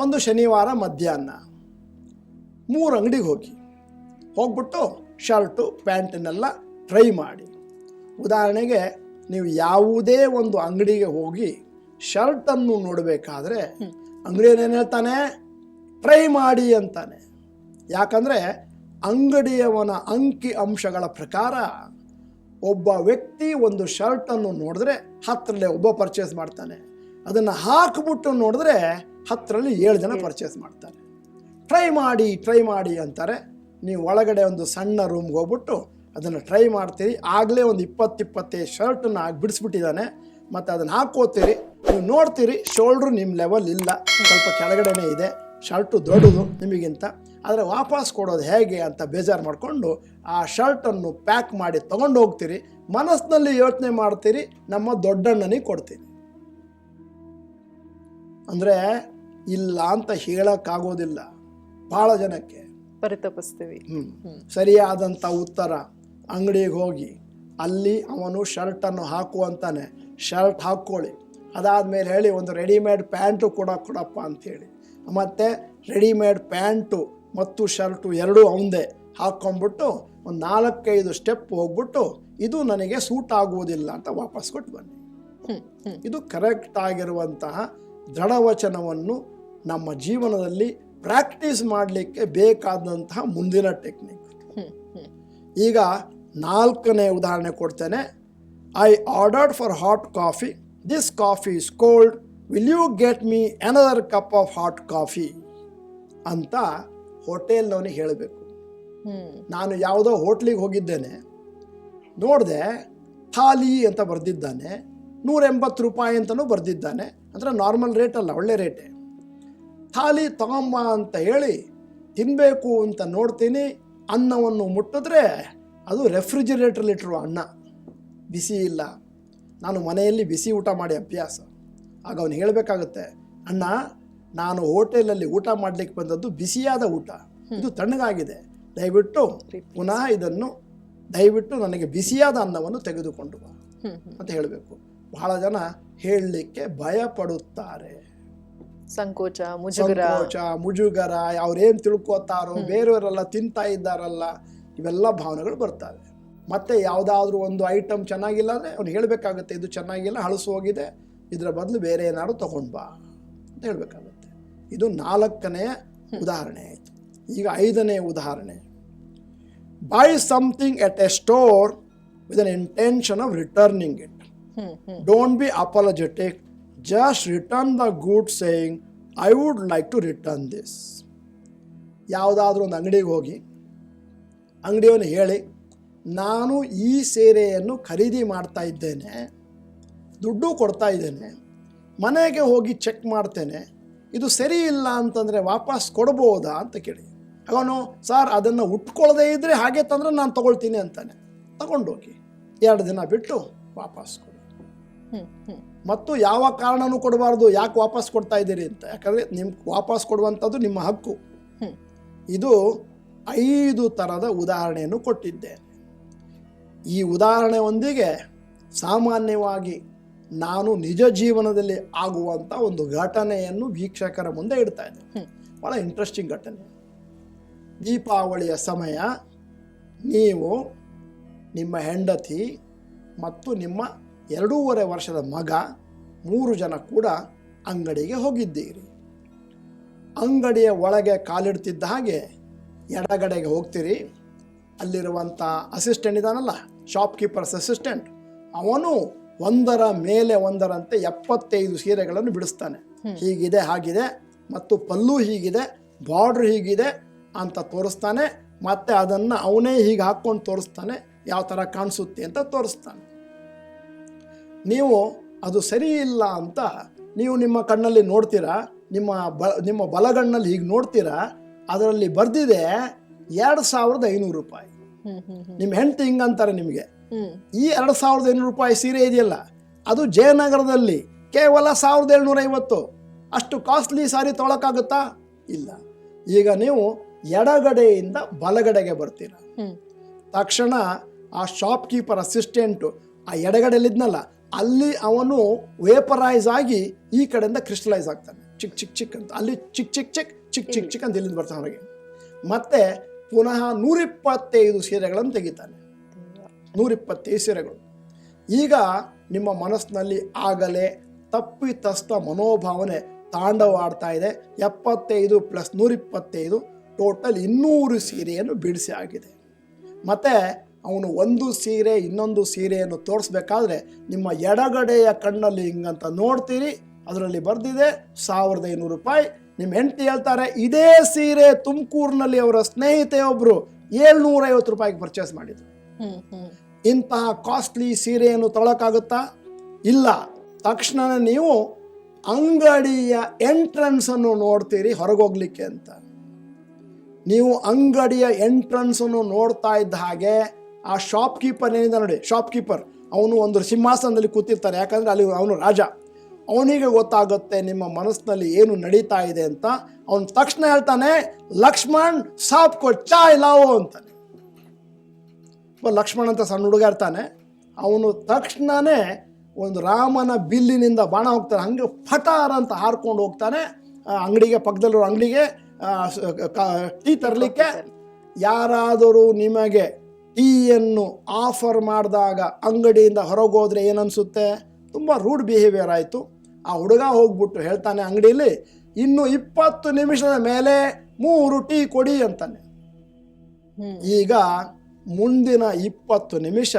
ಒಂದು ಶನಿವಾರ ಮಧ್ಯಾಹ್ನ. ಮೂರು ಅಂಗಡಿಗೆ ಹೋಗಿ. ಹೋಗ್ಬಿಟ್ಟು ಶರ್ಟು ಪ್ಯಾಂಟನ್ನೆಲ್ಲ ಟ್ರೈ ಮಾಡಿ. ಉದಾಹರಣೆಗೆ, ನೀವು ಯಾವುದೇ ಒಂದು ಅಂಗಡಿಗೆ ಹೋಗಿ ಶರ್ಟನ್ನು ನೋಡಬೇಕಾದ್ರೆ ಅಂಗಡಿಯನ್ ಏನು ಹೇಳ್ತಾನೆ? ಟ್ರೈ ಮಾಡಿ ಅಂತಾನೆ. ಯಾಕಂದರೆ, ಅಂಗಡಿಯವನ ಅಂಕಿ ಅಂಶಗಳ ಪ್ರಕಾರ ಒಬ್ಬ ವ್ಯಕ್ತಿ ಒಂದು ಶರ್ಟನ್ನು ನೋಡಿದ್ರೆ ಹತ್ತರಲ್ಲೇ ಒಬ್ಬ ಪರ್ಚೇಸ್ ಮಾಡ್ತಾನೆ. ಅದನ್ನು ಹಾಕ್ಬಿಟ್ಟು ನೋಡಿದ್ರೆ ಹತ್ತರಲ್ಲಿ ಏಳು ಜನ ಪರ್ಚೇಸ್ ಮಾಡ್ತಾರೆ. ಟ್ರೈ ಮಾಡಿ ಟ್ರೈ ಮಾಡಿ ಅಂತಾರೆ. ನೀವು ಒಳಗಡೆ ಒಂದು ಸಣ್ಣ ರೂಮ್ಗೆ ಹೋಗ್ಬಿಟ್ಟು ಅದನ್ನು ಟ್ರೈ ಮಾಡ್ತೀರಿ. ಆಗಲೇ ಒಂದು ಇಪ್ಪತ್ತು ಇಪ್ಪತ್ತೈದು ಶರ್ಟನ್ನು ಬಿಡಿಸ್ಬಿಟ್ಟಿದ್ದಾನೆ. ಮತ್ತು ಅದನ್ನು ಹಾಕೋತೀರಿ. ನೀವು ನೋಡ್ತೀರಿ ಶೋಲ್ಡ್ರು ನಿಮ್ಮ ಲೆವೆಲ್ ಇಲ್ಲ. ಸ್ವಲ್ಪ ಕೆಳಗಡೆನೇ ಇದೆ. ಶರ್ಟು ದೊಡ್ಡದು ನಿಮಗಿಂತ. ಆದರೆ ವಾಪಸ್ ಕೊಡೋದು ಹೇಗೆ ಅಂತ ಬೇಜಾರು ಮಾಡಿಕೊಂಡು ಆ ಶರ್ಟನ್ನು ಪ್ಯಾಕ್ ಮಾಡಿ ತೊಗೊಂಡು ಹೋಗ್ತೀರಿ ಮನಸ್ಸಿನಲ್ಲಿ ಯೋಚನೆ ಮಾಡ್ತೀರಿ ನಮ್ಮ ದೊಡ್ಡಣ್ಣನಿಗೆ ಕೊಡ್ತೀರಿ. ಅಂದರೆ ಇಲ್ಲ ಅಂತ ಹೇಳೋಕ್ಕಾಗೋದಿಲ್ಲ. ಭಾಳ ಜನಕ್ಕೆ. ಪರಿತಪಿಸ್ತೀವಿ. ಹ್ಮ್. ಸರಿಯಾದಂಥ ಉತ್ತರ. ಅಂಗಡಿಗೆ ಹೋಗಿ ಅಲ್ಲಿ ಅವನು ಶರ್ಟನ್ನು ಹಾಕು ಅಂತಾನೆ ಶರ್ಟ್ ಹಾಕ್ಕೊಳ್ಳಿ. ಅದಾದಮೇಲೆ ಹೇಳಿ ಒಂದು ರೆಡಿಮೇಡ್ ಪ್ಯಾಂಟು ಕೂಡ ಕೊಡಪ್ಪ ಅಂಥೇಳಿ ಮತ್ತು ರೆಡಿಮೇಡ್ ಪ್ಯಾಂಟು ಮತ್ತು ಶರ್ಟು ಎರಡೂ ಅವಂದೇ ಹಾಕ್ಕೊಂಬಿಟ್ಟು ಒಂದು ನಾಲ್ಕೈದು ಸ್ಟೆಪ್ ಹೋಗ್ಬಿಟ್ಟು ಇದು ನನಗೆ ಸೂಟ್ ಆಗುವುದಿಲ್ಲ ಅಂತ ವಾಪಸ್ ಕೊಟ್ಟು ಬನ್ನಿ. ಇದು ಕರೆಕ್ಟ್ ಆಗಿರುವಂತಹ ದೃಢವಚನವನ್ನು ನಮ್ಮ ಜೀವನದಲ್ಲಿ ಪ್ರಾಕ್ಟೀಸ್ ಮಾಡಲಿಕ್ಕೆ ಬೇಕಾದಂತಹ ಮುಂದಿನ ಟೆಕ್ನಿಕ್. ಈಗ ನಾಲ್ಕನೇ ಉದಾಹರಣೆ ಕೊಡ್ತೇನೆ. I ordered for hot coffee this coffee is cold will you get me another cup of hot coffee ಅಂತ ಹೋಟೆಲ್ನವನಿಗೆ ಹೇಳಬೇಕು. ನಾನು ಯಾವುದೋ ಹೋಟ್ಲಿಗೆ ಹೋಗಿದ್ದೇನೆ. ನೋಡಿದೆ, ಥಾಲಿ ಅಂತ ಬರೆದಿದ್ದಾನೆ. ನೂರೆಂಬತ್ತು ರೂಪಾಯಿ ಅಂತಲೂ ಬರೆದಿದ್ದಾನೆ. ಅಂದರೆ ನಾರ್ಮಲ್ ರೇಟ್ ಅಲ್ಲ ಒಳ್ಳೆ ರೇಟೇ ಥಾಲಿ ತಗೊಂಬ ಅಂತ ಹೇಳಿ ತಿನ್ನಬೇಕು ಅಂತ ನೋಡ್ತೀನಿ ಅನ್ನವನ್ನು ಮುಟ್ಟಿದ್ರೆ ಅದು ರೆಫ್ರಿಜಿರೇಟ್ರಲ್ಲಿಟ್ಟಿರುವ ಅನ್ನ. ಬಿಸಿ ಇಲ್ಲ. ನಾನು ಮನೆಯಲ್ಲಿ ಬಿಸಿ ಊಟ ಮಾಡಿ ಅಭ್ಯಾಸ. ಆಗ ಅವನು ಹೇಳಬೇಕಾಗುತ್ತೆ ಅಣ್ಣ ನಾನು ಹೋಟೆಲಲ್ಲಿ ಊಟ ಮಾಡಲಿಕ್ಕೆ ಬಂದದ್ದು ಬಿಸಿಯಾದ ಊಟ. ಇದು ತಣ್ಣಗಾಗಿದೆ. ದಯವಿಟ್ಟು ಪುನಃ ಇದನ್ನು ದಯವಿಟ್ಟು ನನಗೆ ಬಿಸಿಯಾದ ಅನ್ನವನ್ನು ತೆಗೆದುಕೊಂಡು ಬಾ. ಅಂತ ಹೇಳಬೇಕು. ಬಹಳ ಜನ ಹೇಳಲಿಕ್ಕೆ ಭಯ ಪಡುತ್ತಾರೆ ಸಂಕೋಚ ಮುಜುಗರ. ಸಂಕೋಚ ಮುಜುಗರ ಅವ್ರೇನ್ ತಿಳ್ಕೊತಾರೋ ಬೇರೆಯವರೆಲ್ಲ ತಿಂತಾ ಇದ್ದಾರಲ್ಲ ಇವೆಲ್ಲ ಭಾವನೆಗಳು ಬರ್ತವೆ. ಮತ್ತೆ ಯಾವುದಾದ್ರೂ ಒಂದು ಐಟಮ್ ಚೆನ್ನಾಗಿಲ್ಲ ಅಂದರೆ ಅವ್ನು ಹೇಳಬೇಕಾಗುತ್ತೆ ಇದು ಚೆನ್ನಾಗಿಲ್ಲ ಹಳಸು ಹೋಗಿದೆ ಇದರ ಬದಲು ಬೇರೆ ಏನಾದ್ರು ತಗೊಂಡು ಬಾ ಅಂತ ಹೇಳಬೇಕಾಗುತ್ತೆ. ಇದು ನಾಲ್ಕನೆಯ ಉದಾಹರಣೆ ಆಯಿತು. ಈಗ ಐದನೇ ಉದಾಹರಣೆ. Buy something at a store with an intention of returning it Don't be apologetic. Just return the good saying, I would like to return this ಯಾವುದಾದ್ರೂ ಒಂದು ಅಂಗಡಿಗೆ ಹೋಗಿ ಅಂಗಡಿಯವನು ಹೇಳಿ ನಾನು ಈ ಸೀರೆಯನ್ನು ಖರೀದಿ ಮಾಡ್ತಾ ಇದ್ದೇನೆ ದುಡ್ಡು ಕೊಡ್ತಾ ಇದ್ದೇನೆ ಮನೆಗೆ ಹೋಗಿ ಚೆಕ್ ಮಾಡ್ತೇನೆ ಇದು ಸರಿ ಇಲ್ಲ ಅಂತಂದರೆ ವಾಪಸ್ ಕೊಡ್ಬೋದಾ? ಅಂತ ಕೇಳಿ. ಅವನು ಸರ್ ಅದನ್ನು ಉಟ್ಕೊಳ್ಳದೇ ಇದ್ದರೆ ಹಾಗೆ ತಂದರೆ ನಾನು ತಗೊಳ್ತೀನಿ ಅಂತಾನೆ. ತಗೊಂಡೋಗಿ. ಎರಡು ದಿನ ಬಿಟ್ಟು ವಾಪಸ್ ಕೊಡಿ ಮತ್ತು ಯಾವ ಕಾರಣನೂ ಕೊಡಬಾರ್ದು, ಯಾಕೆ ವಾಪಸ್ ಕೊಡ್ತಾ ಇದ್ದೀರಿ ಅಂತ. ಯಾಕಂದರೆ ನಿಮ್ಗೆ ವಾಪಸ್ ಕೊಡುವಂಥದ್ದು ನಿಮ್ಮ ಹಕ್ಕು. ಇದು ಐದು ಥರದ ಉದಾಹರಣೆಯನ್ನು ಕೊಟ್ಟಿದ್ದೆ. ಈ ಉದಾಹರಣೆಯೊಂದಿಗೆ ಸಾಮಾನ್ಯವಾಗಿ ನಾನು ನಿಜ ಜೀವನದಲ್ಲಿ ಆಗುವಂಥ ಒಂದು ಘಟನೆಯನ್ನು ವೀಕ್ಷಕರ ಮುಂದೆ ಇಡ್ತಾ ಇದ್ದೆ. ಭಾಳ ಇಂಟ್ರೆಸ್ಟಿಂಗ್ ಘಟನೆ. ದೀಪಾವಳಿಯ ಸಮಯ ನೀವು ನಿಮ್ಮ ಹೆಂಡತಿ ಮತ್ತು ನಿಮ್ಮ ಎರಡೂವರೆ ವರ್ಷದ ಮಗ ಮೂರು ಜನ ಕೂಡ ಅಂಗಡಿಗೆ ಹೋಗಿದ್ದೀರಿ. ಅಂಗಡಿಯ ಒಳಗೆ ಕಾಲಿಡ್ತಿದ್ದ ಹಾಗೆ ಎಡಗಡೆಗೆ ಹೋಗ್ತೀರಿ. ಅಲ್ಲಿರುವಂಥ ಅಸಿಸ್ಟೆಂಟ್ ಇದ್ದಾನಲ್ಲ ಶಾಪ್ ಕೀಪರ್ಸ್ ಅಸಿಸ್ಟೆಂಟ್ ಅವನು ಒಂದರ ಮೇಲೆ ಒಂದರಂತೆ ಎಪ್ಪತ್ತೈದು ಸೀರೆಗಳನ್ನು ಬಿಡಿಸ್ತಾನೆ. ಹೀಗಿದೆ ಹಾಗಿದೆ ಮತ್ತು ಪಲ್ಲು ಹೀಗಿದೆ ಬಾರ್ಡ್ರ್ ಹೀಗಿದೆ ಅಂತ ತೋರಿಸ್ತಾನೆ ಮತ್ತು ಅದನ್ನು ಅವನೇ ಹೀಗೆ ಹಾಕ್ಕೊಂಡು ತೋರಿಸ್ತಾನೆ ಯಾವ ಥರ ಕಾಣಿಸುತ್ತೆ ಅಂತ ತೋರಿಸ್ತಾನೆ. ನೀವು ಅದು ಸರಿ ಇಲ್ಲ ಅಂತ ನೀವು ನಿಮ್ಮ ಕಣ್ಣಲ್ಲಿ ನೋಡ್ತೀರಾ ನಿಮ್ಮ ಬ ನಿಮ್ಮ ಬಲಗಣ್ಣಲ್ಲಿ ಹೀಗೆ ನೋಡ್ತೀರಾ ಅದರಲ್ಲಿ ಬರ್ದಿದೆ ಎರಡು ಸಾವಿರದ ಐನೂರು ರೂಪಾಯಿ. ನಿಮ್ಮ ಹೆಂಡತಿ ಹಿಂಗಂತಾರೆ ನಿಮಗೆ. ಈ ಎರಡು ಸಾವಿರದ ಐನೂರು ರೂಪಾಯಿ ಸೀರೆ ಇದೆಯಲ್ಲ ಅದು ಜಯನಗರದಲ್ಲಿ ಕೇವಲ ಸಾವಿರದ ಏಳ್ನೂರ ಐವತ್ತು. ಅಷ್ಟು ಕಾಸ್ಟ್ಲಿ ಸಾರಿ ತೊಳಕಾಗುತ್ತಾ? ಇಲ್ಲ. ಈಗ ನೀವು ಎಡಗಡೆಯಿಂದ ಬಲಗಡೆಗೆ ಬರ್ತೀರ. ತಕ್ಷಣ ಆ ಶಾಪ್ ಕೀಪರ್ ಅಸಿಸ್ಟೆಂಟು ಆ ಎಡಗಡೆಯಲ್ಲಿದ್ನಲ್ಲ ಅಲ್ಲಿ ಅವನು ವೇಪರೈಸ್ ಆಗಿ ಈ ಕಡೆಯಿಂದ ಕ್ರಿಸ್ಟಲೈಸ್ ಆಗ್ತಾನೆ. ಚಿಕ್ಕ ಚಿಕ್ಕ ಚಿಕ್ಕ ಅಂತ. ಅಲ್ಲಿ ಚಿಕ್ಕ ಚಿಕ್ ಚಿಕ್ ಚಿಕ್ ಚಿಕ್ ಚಿಕ್ಕ ಅಂತ ಇಲ್ಲಿಂದ ಬರ್ತಾನೆ ಹೊರಗೆ ಮತ್ತೆ ಪುನಃ ನೂರಿಪ್ಪತ್ತೈದು ಸೀರೆಗಳನ್ನು ತೆಗಿತಾನೆ. ನೂರಿಪ್ಪತ್ತೈದು ಸೀರೆಗಳು. ಈಗ ನಿಮ್ಮ ಮನಸ್ಸಿನಲ್ಲಿ ಆಗಲೇ ತಪ್ಪಿತಸ್ಥ ಮನೋಭಾವನೆ ತಾಂಡವಾಡ್ತಾ ಇದೆ. ಎಪ್ಪತ್ತೈದು ಪ್ಲಸ್ ನೂರಿಪ್ಪತ್ತೈದು ಟೋಟಲ್ ಇನ್ನೂರು ಸೀರೆಯನ್ನು ಬಿಡಿಸಿ ಆಗಿದೆ ಮತ್ತು ಅವನು ಒಂದು ಸೀರೆ ಇನ್ನೊಂದು ಸೀರೆಯನ್ನು ತೋರಿಸ್ಬೇಕಾದ್ರೆ ನಿಮ್ಮ ಎಡಗಡೆಯ ಕಣ್ಣಲ್ಲಿ ಹಿಂಗಂತ ನೋಡ್ತೀರಿ ಅದರಲ್ಲಿ ಬರೆದಿದೆ ಸಾವಿರದ ಐನೂರು ರೂಪಾಯಿ. ನಿಮ್ಮ ಹೆಂಡತಿ ಹೇಳ್ತಾರೆ ಇದೇ ಸೀರೆ ತುಮಕೂರಿನಲ್ಲಿ ಅವರ ಸ್ನೇಹಿತೆಯೊಬ್ಬರು ಏಳ್ನೂರೈವತ್ತು ರೂಪಾಯಿಗೆ ಪರ್ಚೇಸ್ ಮಾಡಿದ್ರು. ಇಂತಹ ಕಾಸ್ಟ್ಲಿ ಸೀರೆಯನ್ನು ತೊಳಕಾಗುತ್ತಾ ಇಲ್ಲ. ತಕ್ಷಣ ನೀವು ಅಂಗಡಿಯ ಎಂಟ್ರೆನ್ಸ್ ಅನ್ನು ನೋಡ್ತೀರಿ ಹೊರಗೋಗ್ಲಿಕ್ಕೆ ಅಂತ. ನೀವು ಅಂಗಡಿಯ ಎಂಟ್ರೆನ್ಸ್ ಅನ್ನು ನೋಡ್ತಾ ಇದ್ದ ಹಾಗೆ ಆ ಶಾಪ್ ಕೀಪರ್ ಏನಿದೆ ನೋಡಿ ಶಾಪ್ ಕೀಪರ್ ಅವನು ಒಂದು ಸಿಂಹಾಸನದಲ್ಲಿ ಕೂತಿರ್ತಾನೆ. ಯಾಕಂದರೆ ಅಲ್ಲಿ ಅವನು ರಾಜ. ಅವನಿಗೆ ಗೊತ್ತಾಗುತ್ತೆ ನಿಮ್ಮ ಮನಸ್ಸಿನಲ್ಲಿ ಏನು ನಡೀತಾ ಇದೆ ಅಂತ. ಅವನು ತಕ್ಷಣ ಹೇಳ್ತಾನೆ ಲಕ್ಷ್ಮಣ್ ಸಾಪ್ ಕೊಚ್ಚಾ ಇಲ್ಲವೋ ಅಂತಾನೆ. ಒಬ್ಬ ಲಕ್ಷ್ಮಣ ಅಂತ ಸಣ್ಣ ಹುಡುಗ ಇರ್ತಾನೆ. ಅವನು ತಕ್ಷಣನೇ ಒಂದು ರಾಮನ ಬಿಲ್ಲಿನಿಂದ ಬಾಣ ಹೋಗ್ತಾನೆ. ಹಂಗೆ ಫಟಾರ ಅಂತ ಹಾರ್ಕೊಂಡು ಹೋಗ್ತಾನೆ. ಅಂಗಡಿಗೆ ಪಕ್ಕದಲ್ಲಿರೋ ಅಂಗಡಿಗೆ ಟೀ ತರಲಿಕ್ಕೆ ಯಾರಾದರೂ ನಿಮಗೆ ಟೀಯನ್ನು ಆಫರ್ ಮಾಡಿದಾಗ ಅಂಗಡಿಯಿಂದ ಹೊರಗೋದ್ರೆ ಏನನ್ಸುತ್ತೆ? ತುಂಬ ರೂಡ್ ಬಿಹೇವಿಯರ್ ಆಯಿತು. ಆ ಹುಡುಗ ಹೋಗ್ಬಿಟ್ಟು ಹೇಳ್ತಾನೆ ಅಂಗಡಿಯಲ್ಲಿ ಇನ್ನು ಇಪ್ಪತ್ತು ನಿಮಿಷದ ಮೇಲೆ ಮೂರು ಟೀ ಕೊಡಿ ಅಂತಾನೆ. ಈಗ ಮುಂದಿನ ಇಪ್ಪತ್ತು ನಿಮಿಷ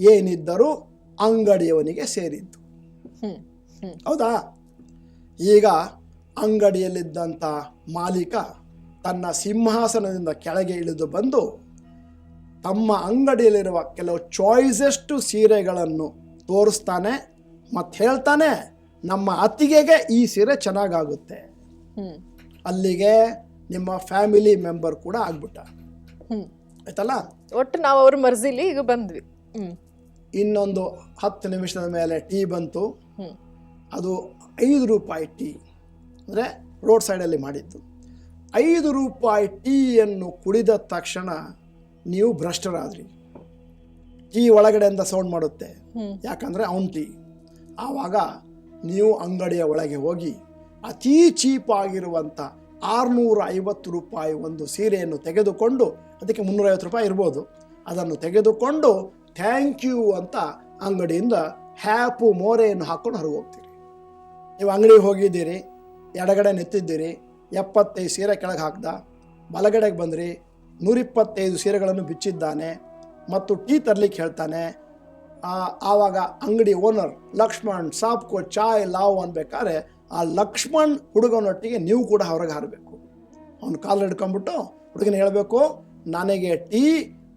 ಏನಿದ್ದರೂ ಅಂಗಡಿಯವನಿಗೆ ಸೇರಿದ್ದು. ಹೌದಾ? ಈಗ ಅಂಗಡಿಯಲ್ಲಿದ್ದಂಥ ಮಾಲೀಕ ತನ್ನ ಸಿಂಹಾಸನದಿಂದ ಕೆಳಗೆ ಇಳಿದು ಬಂದು ತಮ್ಮ ಅಂಗಡಿಯಲ್ಲಿರುವ ಕೆಲವು ಚಾಯ್ಸೆಸ್ಟು ಸೀರೆಗಳನ್ನು ತೋರಿಸ್ತಾನೆ ಮತ್ತು ಹೇಳ್ತಾನೆ ನಮ್ಮ ಅತ್ತಿಗೆಗೆ ಈ ಸೀರೆ ಚೆನ್ನಾಗಾಗುತ್ತೆ. ಅಲ್ಲಿಗೆ ನಿಮ್ಮ ಫ್ಯಾಮಿಲಿ ಮೆಂಬರ್ ಕೂಡ ಆಗ್ಬಿಟ್ಟ. ಆಯ್ತಲ್ಲ? ಒಟ್ಟು ನಾವು ಅವ್ರ ಮರ್ಜಿಲಿ ಈಗ ಬಂದ್ವಿ. ಇನ್ನೊಂದು ಹತ್ತು ನಿಮಿಷದ ಮೇಲೆ ಟೀ ಬಂತು. ಅದು ಐದು ರೂಪಾಯಿ ಟೀ. ಅಂದರೆ ರೋಡ್ ಸೈಡಲ್ಲಿ ಮಾಡಿದ್ದು. ಐದು ರೂಪಾಯಿ ಟೀಯನ್ನು ಕುಡಿದ ತಕ್ಷಣ ನೀವು ಭ್ರಷ್ಟರಾದ್ರಿ. ಟೀ ಒಳಗಡೆಯಿಂದ ಸೌಂಡ್ ಮಾಡುತ್ತೆ. ಯಾಕಂದರೆ ಅವನ್ ಟೀ. ಆವಾಗ ನೀವು ಅಂಗಡಿಯ ಒಳಗೆ ಹೋಗಿ ಅತೀ ಚೀಪ್ ಆಗಿರುವಂಥ ಆರುನೂರ ಐವತ್ತು ರೂಪಾಯಿ ಒಂದು ಸೀರೆಯನ್ನು ತೆಗೆದುಕೊಂಡು ಅದಕ್ಕೆ ಮುನ್ನೂರೈವತ್ತು ರೂಪಾಯಿ ಇರ್ಬೋದು. ಅದನ್ನು ತೆಗೆದುಕೊಂಡು ಥ್ಯಾಂಕ್ ಯು ಅಂತ ಅಂಗಡಿಯಿಂದ ಹ್ಯಾಪು ಮೋರೆಯನ್ನು ಹಾಕ್ಕೊಂಡು ಹೊರಗೆ ಹೋಗ್ತೀರಿ. ನೀವು ಅಂಗಡಿಗೆ ಹೋಗಿದ್ದೀರಿ ಎಡಗಡೆ ನೆತ್ತಿದ್ದೀರಿ ಎಪ್ಪತ್ತೈದು ಸೀರೆ ಕೆಳಗೆ ಹಾಕ್ದ ಬಲಗಡೆಗೆ ಬಂದ್ರಿ ನೂರಿಪ್ಪತ್ತೈದು ಸೀರೆಗಳನ್ನು ಬಿಚ್ಚಿದ್ದಾನೆ ಮತ್ತು ಟೀ ತರಲಿಕ್ಕೆ ಹೇಳ್ತಾನೆ ಆವಾಗ ಅಂಗಡಿ ಓನರ್ ಲಕ್ಷ್ಮಣ್ ಸಾಪ್ಕೋ ಚಾಯ್ ಲಾವ್ ಅನ್ಬೇಕಾದ್ರೆ ಆ ಲಕ್ಷ್ಮಣ್ ಹುಡುಗನೊಟ್ಟಿಗೆ ನೀವು ಕೂಡ ಹೊರಗೆ ಹಾರಬೇಕು. ಅವನು ಕಾಲು ಹಿಡ್ಕೊಂಬಿಟ್ಟು ಹುಡುಗನ ಹೇಳಬೇಕು, ನನಗೆ ಟೀ,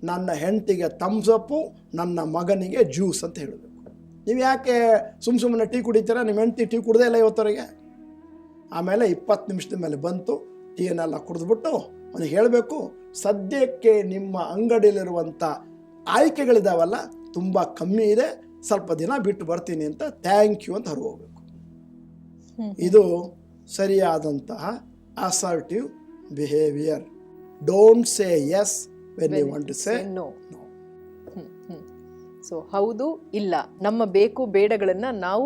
ನನ್ನ ಹೆಂಡತಿಗೆ ತಮ್ಸಪ್ಪು ನನ್ನ ಮಗನಿಗೆ ಜ್ಯೂಸ್ ಅಂತ ಹೇಳಬೇಕು. ನೀವು ಯಾಕೆ ಸುಮ್ಮ ಸುಮ್ಮನೆ ಟೀ ಕುಡಿತೀರಾ? ನಿಮ್ಮ ಹೆಂಡತಿ ಟೀ ಕುಡ್ದೇ ಇಲ್ಲ ಇವತ್ತವರೆಗೆ. ಆಮೇಲೆ ಇಪ್ಪತ್ತು ನಿಮಿಷದ ಮೇಲೆ ಬಂತು, ಟೀಯನ್ನೆಲ್ಲ ಕುಡಿದ್ಬಿಟ್ಟು ಅವನಿಗೆ ಹೇಳಬೇಕು ಸದ್ಯಕ್ಕೆ ನಿಮ್ಮ ಅಂಗಡಿಯಲ್ಲಿರುವಂಥ ಆಯ್ಕೆಗಳಿದಾವಲ್ಲ ತುಂಬ ಕಮ್ಮಿ ಇದೆ ಸ್ವಲ್ಪ ದಿನ ಬಿಟ್ಟು ಬರ್ತೀನಿ ಅಂತ ಥ್ಯಾಂಕ್ ಯು ಅಂತ ಹೊರಗೋಗ್ಬೇಕು ಇದು ಸರಿಯಾದಂತಹ assertive behaviour don't say yes when you want to say no so ಹೌದು ಇಲ್ಲ. ನಮ್ಮ ಬೇಕು ಬೇಡಗಳನ್ನು ನಾವು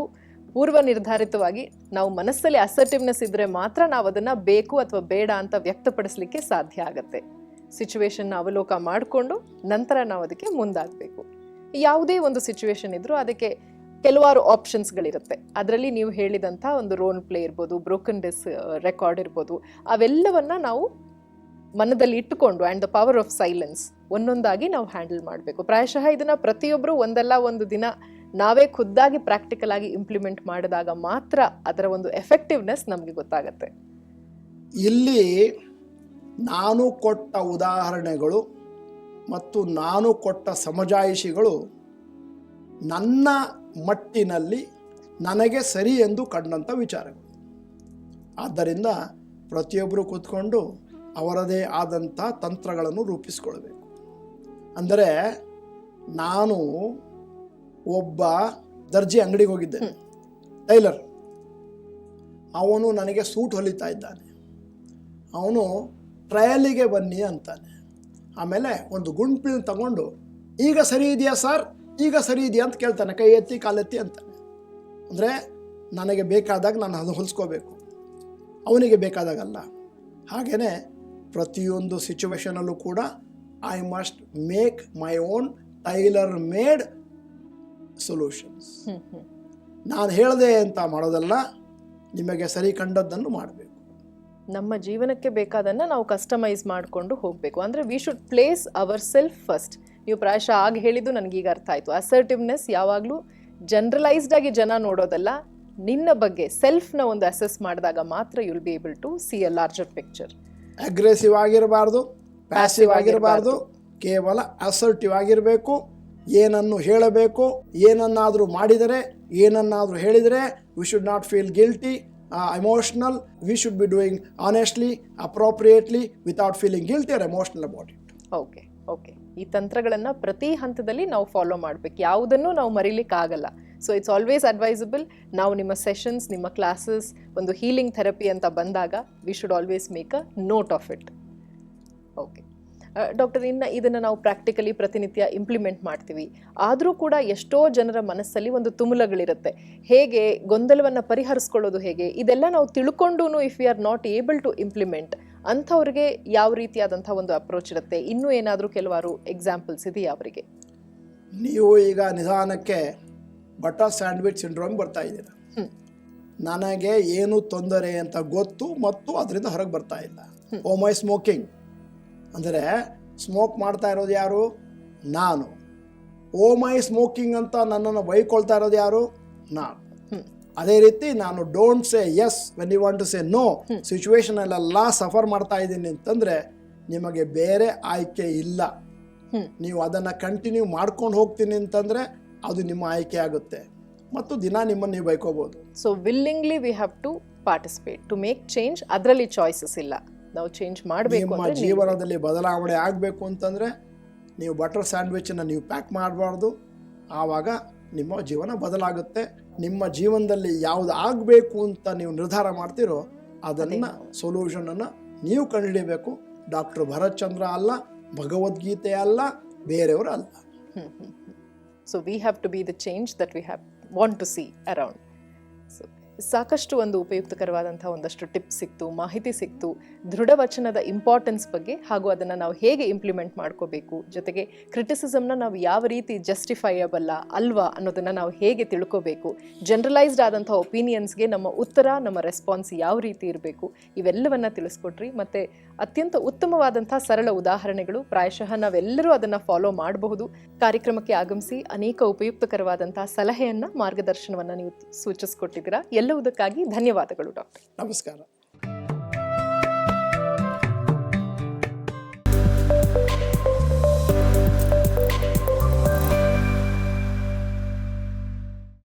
ಪೂರ್ವ ನಿರ್ಧಾರಿತವಾಗಿ ನಾವು ಮನಸ್ಸಲ್ಲಿ ಅಸರ್ಟಿವ್ನೆಸ್ ಇದ್ರೆ ಮಾತ್ರ ನಾವು ಅದನ್ನ ಬೇಕು ಅಥವಾ ಬೇಡ ಅಂತ ವ್ಯಕ್ತಪಡಿಸಲಿಕ್ಕೆ ಸಾಧ್ಯ ಆಗತ್ತೆ. ಸಿಚುವೇಶನ್ ಅವಲೋಕ ಮಾಡಿಕೊಂಡು ನಂತರ ನಾವು ಅದಕ್ಕೆ ಮುಂದಾಗಬೇಕು. ಯಾವುದೇ ಒಂದು ಸಿಚುವೇಶನ್ ಇದ್ದರೂ ಅದಕ್ಕೆ ಕೆಲವಾರು ಆಪ್ಷನ್ಸ್ಗಳಿರುತ್ತೆ ಅದರಲ್ಲಿ ನೀವು ಹೇಳಿದಂಥ ಒಂದು ರೋಲ್ ಪ್ಲೇ ಇರ್ಬೋದು ಬ್ರೋಕನ್ ಡಿಸ್ ರೆಕಾರ್ಡ್ ಇರ್ಬೋದು, ಅವೆಲ್ಲವನ್ನು ನಾವು ಮನದಲ್ಲಿ ಇಟ್ಟುಕೊಂಡು and the power of silence ಒಂದೊಂದಾಗಿ ನಾವು ಹ್ಯಾಂಡಲ್ ಮಾಡಬೇಕು. ಪ್ರಾಯಶಃ ಇದನ್ನು ಪ್ರತಿಯೊಬ್ಬರು ಒಂದಲ್ಲ ಒಂದು ದಿನ ನಾವೇ ಖುದ್ದಾಗಿ ಪ್ರಾಕ್ಟಿಕಲ್ ಆಗಿ ಇಂಪ್ಲಿಮೆಂಟ್ ಮಾಡಿದಾಗ ಮಾತ್ರ ಅದರ ಒಂದು ಎಫೆಕ್ಟಿವ್ನೆಸ್ ನಮಗೆ ಗೊತ್ತಾಗತ್ತೆ. ಇಲ್ಲಿ ನಾನು ಕೊಟ್ಟ ಉದಾಹರಣೆಗಳು ಮತ್ತು ನಾನು ಕೊಟ್ಟ ಸಮಜಾಯಿಷಿಗಳು ನನ್ನ ಮಟ್ಟಿನಲ್ಲಿ ನನಗೆ ಸರಿ ಎಂದು ಕಂಡಂಥ ವಿಚಾರಗಳು. ಆದ್ದರಿಂದ ಪ್ರತಿಯೊಬ್ಬರು ಕೂತ್ಕೊಂಡು ಅವರದೇ ಆದಂಥ ತಂತ್ರಗಳನ್ನು ರೂಪಿಸ್ಕೊಳ್ಬೇಕು. ಅಂದರೆ ನಾನು ಒಬ್ಬ ದರ್ಜಿ ಅಂಗಡಿಗೆ ಹೋಗಿದ್ದೆ. ಟೈಲರ್. ಅವನು ನನಗೆ ಸೂಟ್ ಹೊಲಿತಾ ಇದ್ದಾನೆ. ಅವನು ಟ್ರಯಲಿಗೆ ಬನ್ನಿ ಅಂತಾನೆ. ಆಮೇಲೆ ಒಂದು ಗುಂಪಿನ ತಗೊಂಡು ಈಗ ಸರಿ ಇದೆಯಾ ಸರ್? ಈಗ ಸರಿ ಇದೆಯಾ? ಅಂತ ಕೇಳ್ತಾನೆ. ಕೈ ಎತ್ತಿ ಕಾಲೆತ್ತಿ ಅಂತಾನೆ. ಅಂದರೆ ನನಗೆ ಬೇಕಾದಾಗ ನಾನು ಅದು ಹೊಲಿಸ್ಕೋಬೇಕು. ಅವನಿಗೆ ಬೇಕಾದಾಗಲ್ಲ. ಹಾಗೆಯೇ ಪ್ರತಿಯೊಂದು ಸಿಚುವೇಶನಲ್ಲೂ ಕೂಡ I must make my own tailor made solutions ನಾನು ಹೇಳಿದೆ ಅಂತ ಮಾಡೋದಲ್ಲ ನಿಮಗೆ ಸರಿ ಕಂಡದ್ದನ್ನು ಮಾಡಬೇಕು. ನಮ್ಮ ಜೀವನಕ್ಕೆ ಬೇಕಾದನ್ನು ನಾವು ಕಸ್ಟಮೈಸ್ ಮಾಡಿಕೊಂಡು ಹೋಗಬೇಕು. ಅಂದರೆ we should place our self first ನೀವು ಪ್ರಾಯಶಃ ಆಗ ಹೇಳಿದ್ದು ನನಗೀಗ ಅರ್ಥ ಆಯಿತು. ಅಸರ್ಟಿವ್ನೆಸ್ ಯಾವಾಗಲೂ ಜನರಲೈಸ್ಡ್ ಆಗಿ ಜನ ನೋಡೋದಲ್ಲ ನಿನ್ನ ಬಗ್ಗೆ ಸೆಲ್ಫ್ನ ಒಂದು ಅಸೆಸ್ ಮಾಡಿದಾಗ ಮಾತ್ರ you'll be able to see a larger picture aggressive ಆಗಿರಬಾರ್ದು passive ಆಗಿರಬಾರ್ದು ಕೇವಲ ಅಸರ್ಟಿವ್ ಆಗಿರಬೇಕು. ಏನನ್ನು ಹೇಳಬೇಕು, ಏನನ್ನಾದರೂ ಮಾಡಿದರೆ, ಏನನ್ನಾದರೂ ಹೇಳಿದರೆ we should not feel guilty emotional we should be doing honestly appropriately without feeling guilty or emotional about it okay okay ಈ ತಂತ್ರಗಳನ್ನು ಪ್ರತಿ ಹಂತದಲ್ಲಿ ನಾವು ಫಾಲೋ ಮಾಡಬೇಕು. ಯಾವುದನ್ನು ನಾವು ಮರೀಲಿಕ್ಕೆ ಆಗಲ್ಲ. ಸೊ ಇಟ್ಸ್ ಆಲ್ವೇಸ್ ಅಡ್ವೈಸಬಲ್ ನಾವು ನಿಮ್ಮ ಸೆಷನ್ಸ್ ನಿಮ್ಮ ಕ್ಲಾಸಸ್ ಒಂದು ಹೀಲಿಂಗ್ ಥೆರಪಿ ಅಂತ ಬಂದಾಗ we should always make a note of it okay doctor ಇನ್ನು ಇದನ್ನು ನಾವು ಪ್ರಾಕ್ಟಿಕಲಿ ಪ್ರತಿನಿತ್ಯ ಇಂಪ್ಲಿಮೆಂಟ್ ಮಾಡ್ತೀವಿ. ಆದರೂ ಕೂಡ ಎಷ್ಟೋ ಜನರ ಮನಸ್ಸಲ್ಲಿ ಒಂದು ತುಮುಲಗಳಿರುತ್ತೆ. ಹೇಗೆ ಗೊಂದಲವನ್ನು ಪರಿಹರಿಸ್ಕೊಳ್ಳೋದು ಹೇಗೆ ಇದೆಲ್ಲ ನಾವು ತಿಳ್ಕೊಂಡು if you are not able to implement ಅಂಥವ್ರಿಗೆ ಯಾವ ರೀತಿಯಾದಂಥ ಒಂದು ಅಪ್ರೋಚ್ ಇರುತ್ತೆ? ಇನ್ನೂ ಏನಾದರೂ ಕೆಲವಾರು ಎಕ್ಸಾಂಪಲ್ಸ್ ಇದೆಯಾ ಅವರಿಗೆ? ನೀವು ಈಗ ನಿಧಾನಕ್ಕೆ ಬಟರ್ ಸ್ಯಾಂಡ್ವಿಚ್ ಸಿಂಡ್ರೋಮ್ ಬರ್ತಾ ಇದ್ದೀರಾ. ನನಗೆ ಏನು ತೊಂದರೆ ಅಂತ ಗೊತ್ತು ಮತ್ತು ಅದರಿಂದ ಹೊರಗೆ ಬರ್ತಾ ಇಲ್ಲ. ಓ ಮೈ ಸ್ಮೋಕಿಂಗ್ ಅಂದರೆ ಸ್ಮೋಕ್ ಮಾಡ್ತಾ ಇರೋದು ಯಾರು? ನಾನು. ಓ ಮೈ ಸ್ಮೋಕಿಂಗ್ ಅಂತ ನನ್ನನ್ನು ಬೈಕೊಳ್ತಾ ಇರೋದು ಯಾರು? ನಾನು. ಅದೇ ರೀತಿ ನಾನು don't say yes when you want to say no ಸಿಚುವೇಶನಲ್ಲೆಲ್ಲ suffer ಮಾಡ್ತಾ ಇದ್ದೀನಿ ಅಂತಂದರೆ ನಿಮಗೆ ಬೇರೆ ಆಯ್ಕೆ ಇಲ್ಲ. ನೀವು ಅದನ್ನು ಕಂಟಿನ್ಯೂ ಮಾಡ್ಕೊಂಡು ಹೋಗ್ತೀನಿ ಅಂತಂದರೆ ಅದು ನಿಮ್ಮ ಆಯ್ಕೆ ಆಗುತ್ತೆ. ಮತ್ತು ದಿನ ನಿಮ್ಮನ್ನು ನೀವು ಬೈಕೋಬೋದು. So willingly we have to participate to make change ಅದರಲ್ಲಿ ಚಾಯ್ಸಸ್ ಇಲ್ಲ. ನಾವು ಚೇಂಜ್ ಮಾಡಬೇಕು ನಿಮ್ಮ ಜೀವನದಲ್ಲಿ ಬದಲಾವಣೆ ಆಗಬೇಕು ಅಂತಂದರೆ ನೀವು ಬಟರ್ ಸ್ಯಾಂಡ್ವಿಚನ್ನು ನೀವು ಪ್ಯಾಕ್ ಮಾಡಬಾರ್ದು. ಆವಾಗ ನಿಮ್ಮ ಜೀವನ ಬದಲಾಗುತ್ತೆ. ನಿಮ್ಮ ಜೀವನದಲ್ಲಿ ಯಾವುದು ಆಗಬೇಕು ಅಂತ ನೀವು ನಿರ್ಧಾರ ಮಾಡ್ತೀರೋ ಅದನ್ನು ಸೊಲ್ಯೂಷನನ್ನು ನೀವು ಕಂಡುಹಿಡಿಯಬೇಕು ಡಾಕ್ಟರ್ ಭರತ್ ಚಂದ್ರ ಅಲ್ಲ ಭಗವದ್ಗೀತೆ ಅಲ್ಲ ಬೇರೆಯವರು ಅಲ್ಲ. So we have to be the change that we have want to see around so ಸಾಕಷ್ಟು ಒಂದು ಉಪಯುಕ್ತಕರವಾದಂಥ ಒಂದಷ್ಟು ಟಿಪ್ಸ್ ಸಿಕ್ತು, ಮಾಹಿತಿ ಸಿಕ್ತು ದೃಢವಚನದ ಇಂಪಾರ್ಟೆನ್ಸ್ ಬಗ್ಗೆ ಹಾಗೂ ಅದನ್ನು ನಾವು ಹೇಗೆ ಇಂಪ್ಲಿಮೆಂಟ್ ಮಾಡ್ಕೋಬೇಕು, ಜೊತೆಗೆ ಕ್ರಿಟಿಸಿಸಮ್ನ ನಾವು ಯಾವ ರೀತಿ ಜಸ್ಟಿಫೈಯಬಲ್ಲ ಅಲ್ವಾ ಅನ್ನೋದನ್ನು ನಾವು ಹೇಗೆ ತಿಳ್ಕೋಬೇಕು ಜನರಲೈಸ್ಡ್ ಆದಂಥ ಒಪಿನಿಯನ್ಸ್ಗೆ ನಮ್ಮ ಉತ್ತರ, ನಮ್ಮ ರೆಸ್ಪಾನ್ಸ್ ಯಾವ ರೀತಿ ಇರಬೇಕು, ಇವೆಲ್ಲವನ್ನು ತಿಳಿಸ್ಕೊಟ್ರಿ. ಮತ್ತು ಅತ್ಯಂತ ಉತ್ತಮವಾದಂಥ ಸರಳ ಉದಾಹರಣೆಗಳು ಪ್ರಾಯಶಃ ನಾವೆಲ್ಲರೂ ಅದನ್ನು ಫಾಲೋ ಮಾಡಬಹುದು. ಕಾರ್ಯಕ್ರಮಕ್ಕೆ ಆಗಮಿಸಿ ಅನೇಕ ಉಪಯುಕ್ತಕರವಾದಂಥ ಸಲಹೆಯನ್ನು, ಮಾರ್ಗದರ್ಶನವನ್ನು ನೀವು ಸೂಚಿಸ್ಕೊಟ್ಟಿದ್ದೀರಾ. ಎಲ್ಲವುದಕ್ಕಾಗಿ ಧನ್ಯವಾದಗಳು ಡಾಕ್ಟರ್ ನಮಸ್ಕಾರ